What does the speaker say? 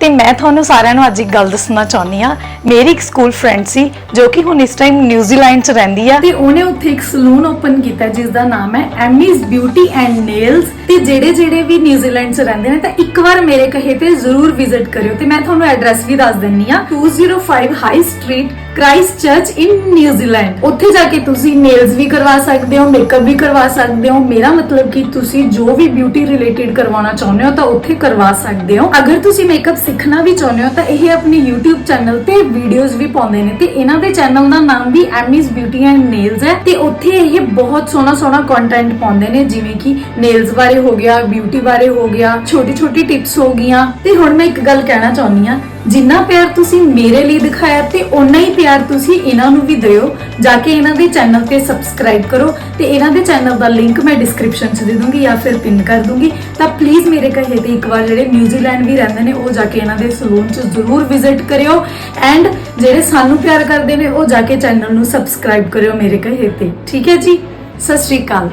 ਤੇ ਮੈਂ ਤੁਹਾਨੂੰ ਸਾਰਿਆਂ ਨੂੰ ਅੱਜ ਇੱਕ ਗੱਲ ਦੱਸਣਾ ਚਾਹੁੰਦੀ ਆ ਮੇਰੀ ਇੱਕ ਸਕੂਲ ਫਰੈਂਡ ਸੀ, ਜੋ ਕਿ ਹੁਣ ਇਸ ਟਾਈਮ ਨਿਊਜ਼ੀਲੈਂਡ 'ਚ ਰਹਿੰਦੀ ਆ। ਤੇ ਉਹਨੇ ਉੱਥੇ ਇੱਕ ਸਲੂਨ ਓਪਨ ਕੀਤਾ ਜਿਸ ਦਾ ਨਾਮ ਹੈ ਐਮੀਜ਼ ਬਿਊਟੀ ਐਂਡ ਨੇਲਸ ਤੇ ਜਿਹੜੇ ਜਿਹੜੇ ਵੀ ਨਿਊਜ਼ੀਲੈਂਡ 'ਚ ਰਹਿੰਦੇ ਨੇ, ਤਾਂ ਇੱਕ ਵਾਰ ਮੇਰੇ ਕਹੇ ਤੇ ਜ਼ਰੂਰ ਵਿਜ਼ਿਟ ਕਰਿਓ। ਤੇ ਮੈਂ ਤੁਹਾਨੂੰ ਐਡਰੈਸ ਵੀ ਦੱਸ ਦਿੰਨੀ ਆ 205 high street Christchurch in New Zealand ਉੱਥੇ ਜਾ ਕੇ ਤੁਸੀਂ ਨੇਲਸ ਵੀ ਕਰਵਾ ਸਕਦੇ ਹੋ ਮੇਕਅਪ ਵੀ ਕਰਵਾ ਸਕਦੇ ਹੋ। ਮੇਰਾ ਮਤਲਬ ਕਿ ਤੁਸੀਂ ਜੋ ਵੀ ਬਿਊਟੀ ਰਿਲੇਟਡ ਕਰਵਾਉਣਾ ਚਾਹੁੰਦੇ ਹੋ, ਤਾਂ ਉੱਥੇ ਕਰਵਾ ਸਕਦੇ ਹੋ। ਅਗਰ ਤੁਸੀਂ ਮੇਕਅਪ ਸਿੱਖਣਾ ਵੀ ਚਾਹੁੰਦੇ ਹੋ ਤਾਂ ਇਹ ਆਪਣੇ YouTube ਚੈਨਲ ਤੇ ਵੀਡੀਓਜ਼ ਵੀ ਪਾਉਂਦੇ ਨੇ ਤੇ ਇਹਨਾਂ ਦੇ ਚੈਨਲ ਦਾ ਨਾਮ ਵੀ ਐਮੀਜ਼ ਬਿਊਟੀ ਐਂਡ ਨੇਲਸ ਹੈ ਤੇ ਉੱਥੇ ਇਹ ਬਹੁਤ ਸੋਹਣਾ ਸੋਹਣਾ ਕੰਟੈਂਟ ਪਾਉਂਦੇ ਨੇ, ਜਿਵੇਂ ਕਿ ਨੇਲਸ ਬਾਰੇ ਹੋ ਗਿਆ ਬਿਊਟੀ ਬਾਰੇ ਹੋ ਗਿਆ ਛੋਟੀ ਛੋਟੀ ਟਿਪਸ ਹੋ ਗਈਆਂ ਤੇ ਹੁਣ ਮੈਂ ਇੱਕ ਗੱਲ ਕਹਿਣਾ ਚਾਹੁੰਦੀ ਆ ਜਿੰਨਾ ਪਿਆਰ ਤੁਸੀਂ ਮੇਰੇ ਲਈ ਦਿਖਾਇਆ ਤੇ ਓਨਾ ਹੀ ਪਿਆਰ ਤੁਸੀਂ ਇਹਨਾਂ ਨੂੰ ਵੀ ਦਿਓ। ਜਾ ਕੇ ਇਹਨਾਂ ਦੇ ਚੈਨਲ ਤੇ ਸਬਸਕ੍ਰਾਈਬ ਕਰੋ ਤੇ ਇਹਨਾਂ ਦੇ ਚੈਨਲ ਦਾ ਲਿੰਕ ਮੈਂ ਡਿਸਕ੍ਰਿਪਸ਼ਨ 'ਚ ਦੇ ਦੂੰਗੀ ਜਾਂ ਫਿਰ ਪਿਨ ਕਰ ਦੂੰਗੀ। ਤਾਂ ਪਲੀਜ਼ ਮੇਰੇ ਕਹੇ ਤੇ ਇੱਕ ਵਾਰ ਜਿਹੜੇ ਨਿਊਜ਼ੀਲੈਂਡ ਵੀ ਰਹਿੰਦੇ ਨੇ, ਉਹ ਜਾ ਕੇ ਇਹਨਾਂ ਦੇ ਸਲੂਨ 'ਚ ਜ਼ਰੂਰ ਵਿਜ਼ਿਟ ਕਰਿਓ। ਐਂਡ ਜਿਹੜੇ ਸਾਨੂੰ ਪਿਆਰ ਕਰਦੇ ਨੇ, ਉਹ ਜਾ ਕੇ ਚੈਨਲ ਨੂੰ ਸਬਸਕ੍ਰਾਈਬ ਕਰਿਓ ਮੇਰੇ ਕਹੇ ਤੇ। ਠੀਕ ਹੈ ਜੀ? ਸਤਿ ਸ਼੍ਰੀ ਅਕਾਲ।